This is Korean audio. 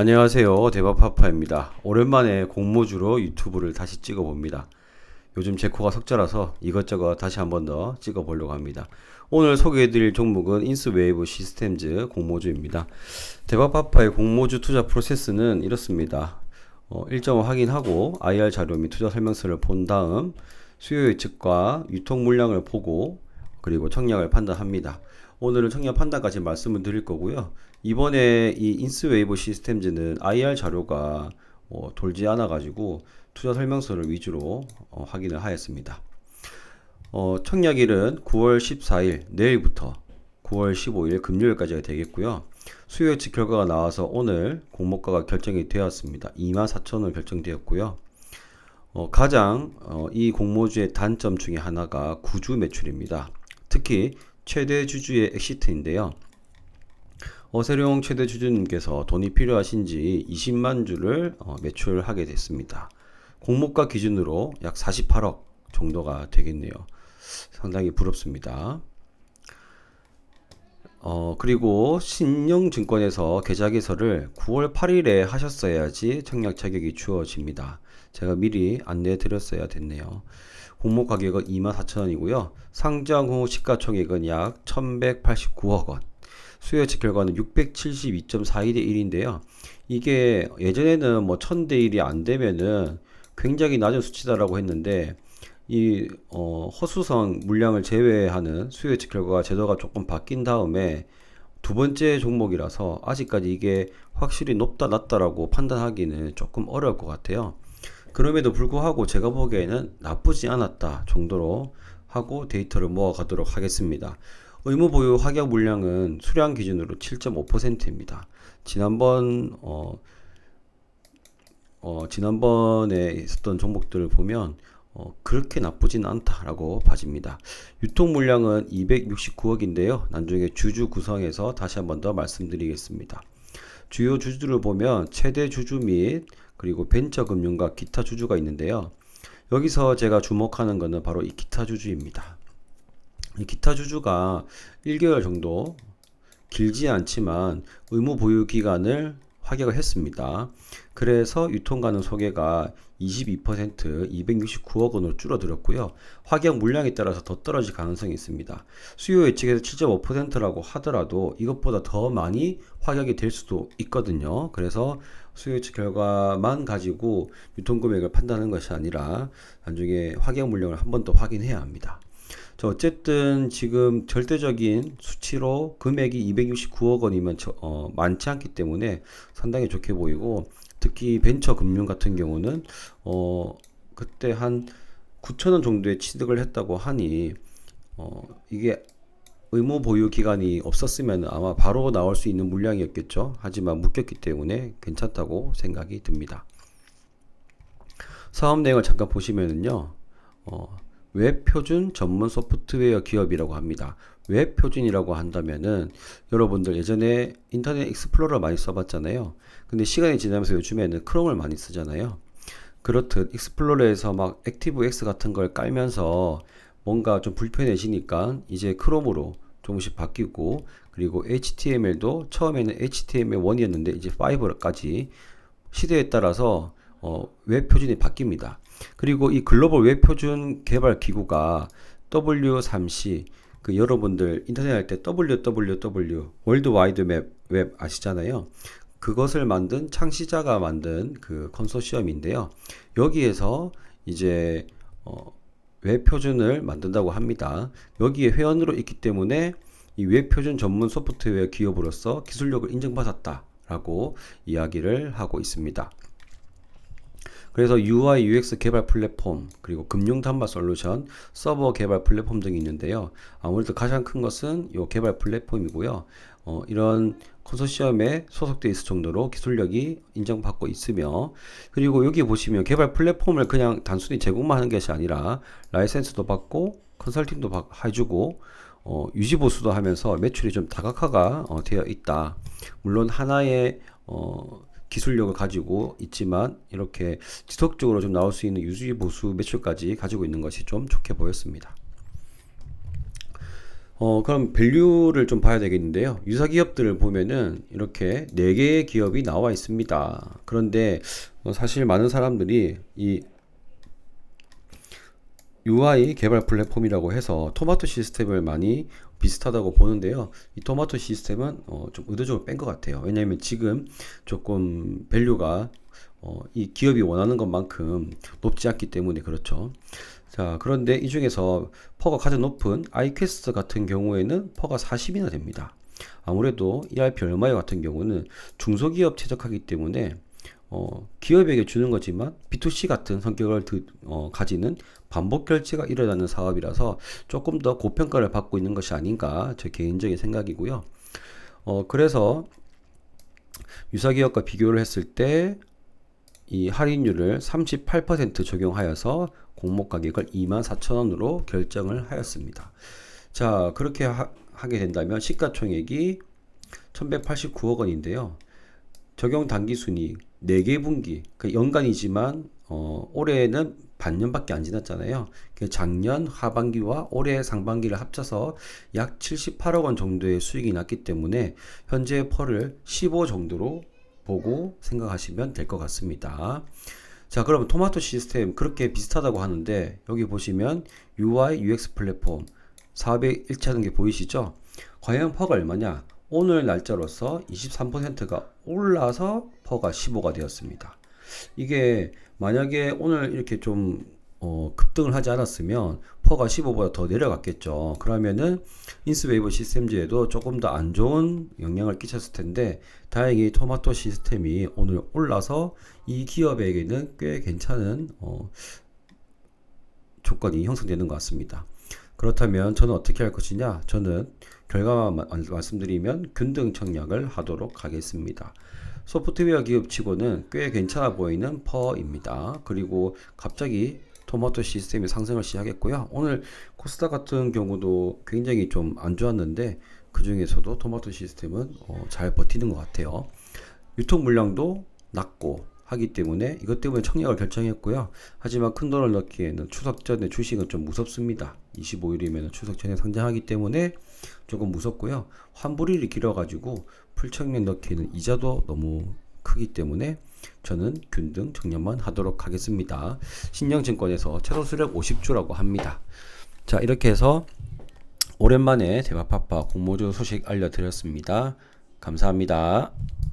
안녕하세요. 대박파파입니다. 오랜만에 공모주로 유튜브를 다시 찍어봅니다. 요즘 제 코가 석자라서 이것저것 다시 한 번 더 찍어보려고 합니다. 오늘 소개해드릴 종목은 인스웨이브 시스템즈 공모주입니다. 대박파파의 공모주 투자 프로세스는 이렇습니다. 어, 일정을 확인하고 IR 자료 및 투자 설명서를 본 다음 수요 예측과 유통 물량을 보고 그리고 청약을 판단합니다. 오늘은 청약 판단까지 말씀을 드릴 거고요. 이번에 이 인스웨이브 시스템즈는 IR 자료가 어, 돌지 않아 가지고 투자 설명서를 위주로 어, 확인을 하였습니다. 어, 청약일은 9월 14일 내일부터 9월 15일 금요일까지가 되겠고요. 수요 예측 결과가 나와서 오늘 공모가가 결정이 되었습니다. 24,000원 결정되었고요. 어, 가장 어, 이 공모주의 단점 중에 하나가 구주 매출입니다. 특히 최대 주주의 엑시트인데요. 어세룡 최대 주주님께서 돈이 필요하신 지 20만 주를 어, 매출하게 됐습니다. 공모가 기준으로 약 48억 정도가 되겠네요. 상당히 부럽습니다. 어, 그리고 신영증권에서 계좌 개설을 9월 8일에 하셨어야지 청약 자격이 주어집니다. 제가 미리 안내해 드렸어야 됐네요. 공모 가격은 24,000원이고요. 상장 후 시가총액은 약 1,189억 원. 수요 예측 결과는 672.42대 1인데요. 이게 예전에는 뭐 1000대 1이 안 되면은 굉장히 낮은 수치다라고 했는데 이 어, 허수성 물량을 제외하는 수요 예측 결과가 제도가 조금 바뀐 다음에 두 번째 종목이라서 아직까지 이게 확실히 높다 낮다라고 판단하기는 조금 어려울 것 같아요. 그럼에도 불구하고 제가 보기에는 나쁘지 않았다 정도로 하고 데이터를 모아가도록 하겠습니다. 의무 보유 확약 물량은 수량 기준으로 7.5%입니다. 지난번 어, 어, 지난번에 있었던 종목들을 보면 어, 그렇게 나쁘진 않다라고 봐집니다. 유통 물량은 269억인데요. 나중에 주주 구성에서 다시 한 번 더 말씀드리겠습니다. 주요 주주를 보면 최대 주주 및 그리고 벤처 금융과 기타 주주가 있는데요. 여기서 제가 주목하는 것은 바로 이 기타 주주입니다. 이 기타 주주가 1개월 정도 길지 않지만 의무 보유 기간을 확약을 했습니다. 그래서 유통 가능 소개가 22% 269억 원으로 줄어들었고요. 확약 물량에 따라서 더 떨어질 가능성이 있습니다. 수요 예측에서 7.5%라고 하더라도 이것보다 더 많이 확약이 될 수도 있거든요. 그래서 수요 예측 결과만 가지고 유통 금액을 판단하는 것이 아니라 나중에 확약 물량을 한 번 더 확인해야 합니다. 자, 어쨌든 지금 절대적인 수치로 금액이 269억 원이면 저, 어, 많지 않기 때문에 상당히 좋게 보이고 특히 벤처 금융 같은 경우는 어, 그때 한 9천 원 정도의 취득을 했다고 하니 어, 이게 의무 보유 기간이 없었으면 아마 바로 나올 수 있는 물량이었겠죠. 하지만 묶였기 때문에 괜찮다고 생각이 듭니다. 사업 내용을 잠깐 보시면은요. 어, 웹 표준 전문 소프트웨어 기업이라고 합니다. 웹 표준이라고 한다면은 여러분들 예전에 인터넷 익스플로러 많이 써봤잖아요. 근데 시간이 지나면서 요즘에는 크롬을 많이 쓰잖아요. 그렇듯 익스플로러에서 막 액티브 X 같은 걸 깔면서 뭔가 좀 불편해지니까 이제 크롬으로 조금씩 바뀌고 그리고 HTML도 처음에는 HTML1이었는데 이제 5까지 시대에 따라서 어, 웹 표준이 바뀝니다. 그리고 이 글로벌 웹 표준 개발 기구가 W3C 그 여러분들 인터넷 할 때 www 월드 와이드 맵, 웹 아시잖아요. 그것을 만든 창시자가 만든 그 컨소시엄인데요. 여기에서 이제 어, 웹 표준을 만든다고 합니다. 여기에 회원으로 있기 때문에 이 웹 표준 전문 소프트웨어 기업으로서 기술력을 인정받았다라고 이야기를 하고 있습니다. 그래서 UI, UX 개발 플랫폼, 그리고 금융 단말 솔루션, 서버 개발 플랫폼 등이 있는데요. 아무래도 가장 큰 것은 이 개발 플랫폼이고요. 어, 이런 컨소시엄에 소속되어 있을 정도로 기술력이 인정받고 있으며 그리고 여기 보시면 개발 플랫폼을 그냥 단순히 제공만 하는 것이 아니라 라이센스도 받고 컨설팅도 해주고 어, 유지보수도 하면서 매출이 좀 다각화가 어, 되어 있다. 물론 하나의 어, 기술력을 가지고 있지만 이렇게 지속적으로 좀 나올 수 있는 유지 보수 매출까지 가지고 있는 것이 좀 좋게 보였습니다. 어, 그럼 밸류를 좀 봐야 되겠는데요. 유사 기업들을 보면은 이렇게 네 개의 기업이 나와 있습니다. 그런데 어, 사실 많은 사람들이 이 UI 개발 플랫폼이라고 해서 토마토 시스템을 많이 비슷하다고 보는데요. 이 토마토 시스템은 어, 좀 의도적으로 뺀 것 같아요. 왜냐하면 지금 조금 밸류가 어, 이 기업이 원하는 것만큼 높지 않기 때문에 그렇죠. 자, 그런데 이 중에서 퍼가 가장 높은 아이퀘스트 같은 경우에는 퍼가 40이나 됩니다. 아무래도 ERP 얼마요 같은 경우는 중소기업 최적화기 때문에 어, 기업에게 주는 거지만 B2C 같은 성격을 드, 어, 가지는 반복 결제가 일어나는 사업이라서 조금 더 고평가를 받고 있는 것이 아닌가 제 개인적인 생각이고요. 어, 그래서 유사 기업과 비교를 했을 때 이 할인율을 38% 적용하여서 공모 가격을 24,000원으로 결정을 하였습니다. 자, 그렇게 하, 하게 된다면 시가총액이 1189억 원인데요. 적용 단기 순이익 4개 분기 그 연간이지만 어, 올해는 반년밖에 안 지났잖아요. 그 작년 하반기와 올해 상반기를 합쳐서 약 78억 원 정도의 수익이 났기 때문에 현재 펄을 15 정도로 보고 생각하시면 될 것 같습니다. 자, 그러면 토마토 시스템 그렇게 비슷하다고 하는데 여기 보시면 UI, UX 플랫폼 사업에 일치하는 게 보이시죠? 과연 퍼가 얼마냐? 오늘 날짜로서 23%가 올라서 퍼가 15가 되었습니다. 이게 만약에 오늘 이렇게 좀 어, 급등을 하지 않았으면 퍼가 15보다 더 내려갔겠죠. 그러면은 인스웨이브 시스템즈에도 조금 더 안 좋은 영향을 끼쳤을 텐데 다행히 토마토 시스템이 오늘 올라서 이 기업에게는 꽤 괜찮은 어, 조건이 형성되는 것 같습니다. 그렇다면 저는 어떻게 할 것이냐? 저는 결과만 말씀드리면 균등 청약을 하도록 하겠습니다. 소프트웨어 기업 치고는 꽤 괜찮아 보이는 퍼입니다. 그리고 갑자기 토마토 시스템이 상승을 시작했고요. 오늘 코스닥 같은 경우도 굉장히 좀 안 좋았는데 그 중에서도 토마토 시스템은 어, 잘 버티는 것 같아요. 유통 물량도 낮고 하기 때문에 이것 때문에 청약을 결정했고요. 하지만 큰 돈을 넣기에는 추석 전에 주식은 좀 무섭습니다. 25일이면 추석 전에 상장하기 때문에 조금 무섭고요. 환불일이 길어가지고 풀청약 넣기에는 이자도 너무 크기 때문에 저는 균등 청약만 하도록 하겠습니다. 신영증권에서 최소 수력 50주라고 합니다. 자 이렇게 해서 오랜만에 대바파파 공모주 소식 알려드렸습니다. 감사합니다.